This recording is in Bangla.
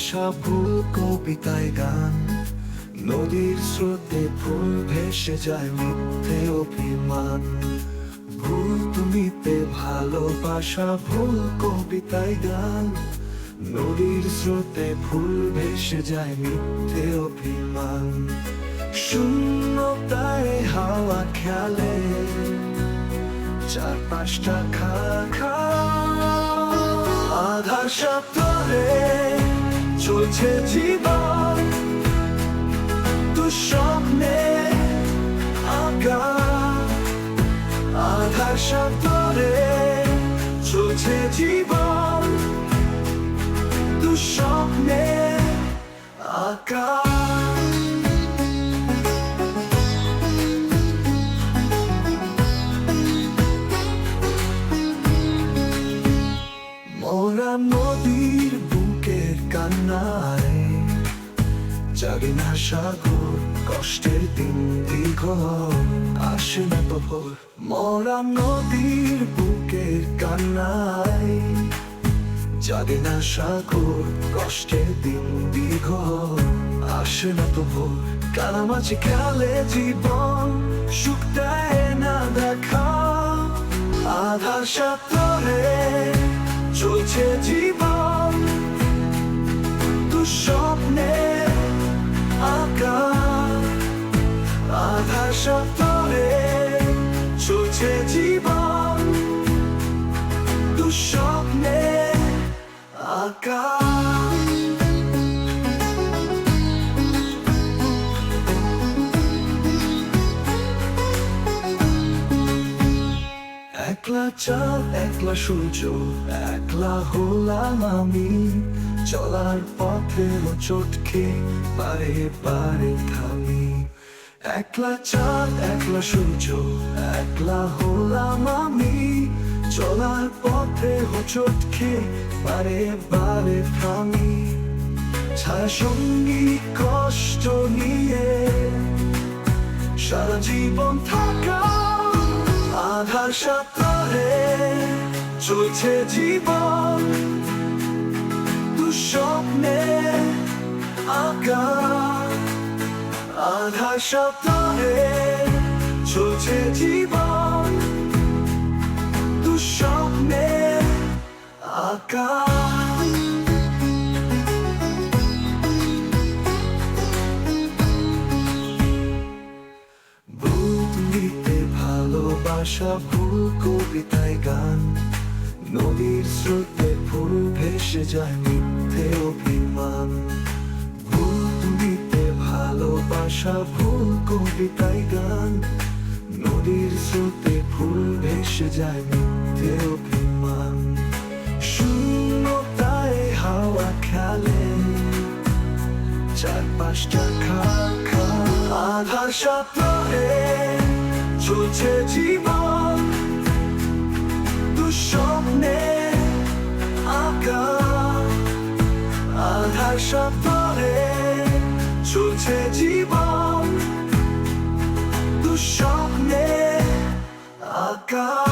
বাসা ফুল কবিতায় গান। নদীর স্রোতে ফুল ভেসে যায় মিথ্যে অভিমান। ভুল তুমিতে ভালোবাসা ভুল কবিতায় গান। নদীর স্রোতে ফুল ভেসে যায় মিথ্যে অভিমান। শূন্যতায় হাওয়া খেলে। চার পাঁচটা খা খা, আধার সপ্তরে চলছে জীবন দুঃস্বপ্নে আঁকা। আধার সপ্তরে চলছে জীবন দুঃস্বপ্নে আকা। কান্নায় জাগে না সাগর, কষ্টের দিন দীর্ঘ। আসে না তো মোরা নদীর বুকের কান্নায়। জাগে না সাগর, কষ্টের দিন দীর্ঘ। আসে না তো ভোর কালামাছি খেলে জীবন সুখ না দেখা। চলছে জীবন দুঃস্বপ্নে আঁকা, আধার সাতরে চলছে জীবন। দুঃস্বপ্নে আঁকা। একলা চাঁদ, একলা সূর্য, একলা হলাম আমি। চলার পথে চটকে পারে পারে থামি একলা চাঁদ, একলা সূর্য, একলা হলাম আমি। চলার পথে চটকে পারে পারে থামি ছায়া সঙ্গী কষ্ট নিয়ে সারা জীবন থাকা আধার সাতরে চলছে জীবন। আধার সাতরে চলছে জীবন। দুঃস্বপ্নে আঁকা ভালোবাসা ফুল কবিতায় গান। নদীর স্রোতে ফুল ভেসে যায় মিথ্যে অভিমান। ভূমিতে ভালোবাসা ফুল কবিতায় গান। নদীর স্রোতে ফুল ভেসে যায় মিথ্যে অভিমান। শূন্যতায় হাওয়া খেলে। চার পাঁচটা খা খা আধার সাতরে চলছে জীবন দুঃস্বপ্নে আঁকা। আধার সপ্তরে ছুটছে জীবন দুঃস্বপ্নে আঁকা।